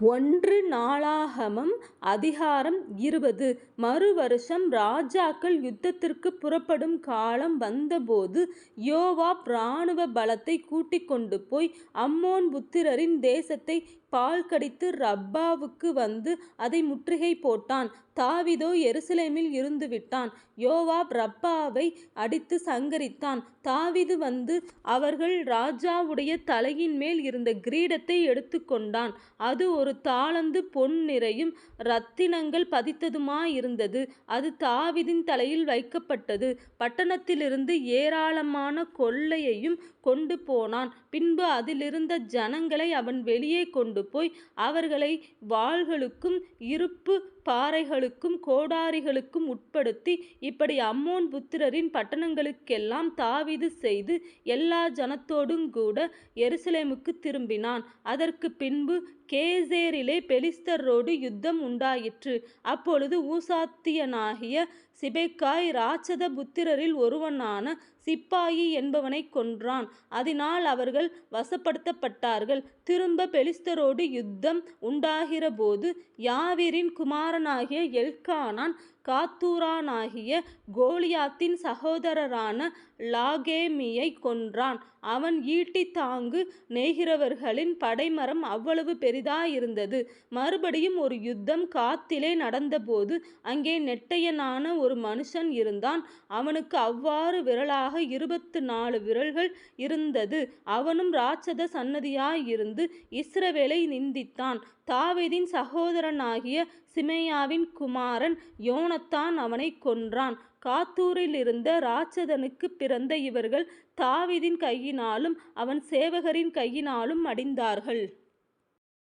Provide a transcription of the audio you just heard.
ஒன்று நாளாகமம் அதிகாரம் இருபது. மறுவருஷம் ராஜாக்கள் யுத்தத்திற்கு புறப்படும் காலம் வந்தபோது யோவாப் இராணுவ பலத்தை கூட்டிக் கொண்டுபோய் அம்மோன் புத்திரரின் தேசத்தை கால் கடித்து ரப்பாவுக்கு வந்து அதை முற்றுகை போட்டான். தாவிதோ எருசலேமில் இருந்து விட்டான் யோவாப் ரப்பாவை அடித்து சங்கரித்தான். தாவிது வந்து அவர்கள் ராஜாவுடைய தலையின்மேல் இருந்த கிரீடத்தை எடுத்துக்கொண்டான். அது ஒரு தாளந்து பொன் நிறையும் இரத்தினங்கள் பதித்ததுமாயிருந்தது. அது தாவிதின் தலையில் வைக்கப்பட்டது. பட்டணத்திலிருந்து ஏராளமான கொள்ளையையும் கொண்டு போனான் பின்பு அதிலிருந்த ஜனங்களை அவன் வெளியே கொண்டு போய் அவர்களை வாள்களுக்கும் இருப்பு பாறைகளுக்கும் கோடாரிகளுக்கும் உட்படுத்தி இப்படி அம்மோன் புத்திரரின் பட்டணங்களுக்கெல்லாம் தாவிது செய்து எல்லா ஜனத்தோடுங்கூட எருசலேமுக்கு திரும்பினான். அதற்கு பின்பு கேசேரிலே பெலிஸ்தரோடு யுத்தம் உண்டாயிற்று. அப்பொழுது ஊசாத்தியனாகிய சிபெக்காய் இராட்சத புத்திரரில் ஒருவனான சிப்பாயி என்பவனைக் கொன்றான். அதனால் அவர்கள் வசப்படுத்தப்பட்டார்கள். திரும்ப பெலிஸ்தரோடு யுத்தம் உண்டாகிறபோது யாவீரின் குமாரனாகிய எல்கானான் காத்தூரானாகிய கோலியாத்தின் சகோதரரான லாகேமியைக் கொன்றான். அவன் ஈட்டி தாங்கு நெய்கிறவர்களின் படைமரம் அவ்வளவு பெரிதாயிருந்தது. மறுபடியும் ஒரு யுத்தம் காத்திலே நடந்தபோது அங்கே நெட்டையனான ஒரு மனுஷன் இருந்தான். அவனுக்கு அவ்வாறு விரலாக இருபத்து நாலு விரல்கள் இருந்தது. அவனும் ராட்சத சன்னதியாயிருந்து இஸ்ரவேலை நிந்தித்தான். தாவீதின் சகோதரனாகிய சிமையாவின் குமாரன் யோனத்தான் அவனை கொன்றான். காத்தூரிலிருந்த ராட்சதனுக்கு பிறந்த இவர்கள் தாவீதின் கையினாலும் அவன் சேவகரின் கையினாலும் மடிந்தார்கள்.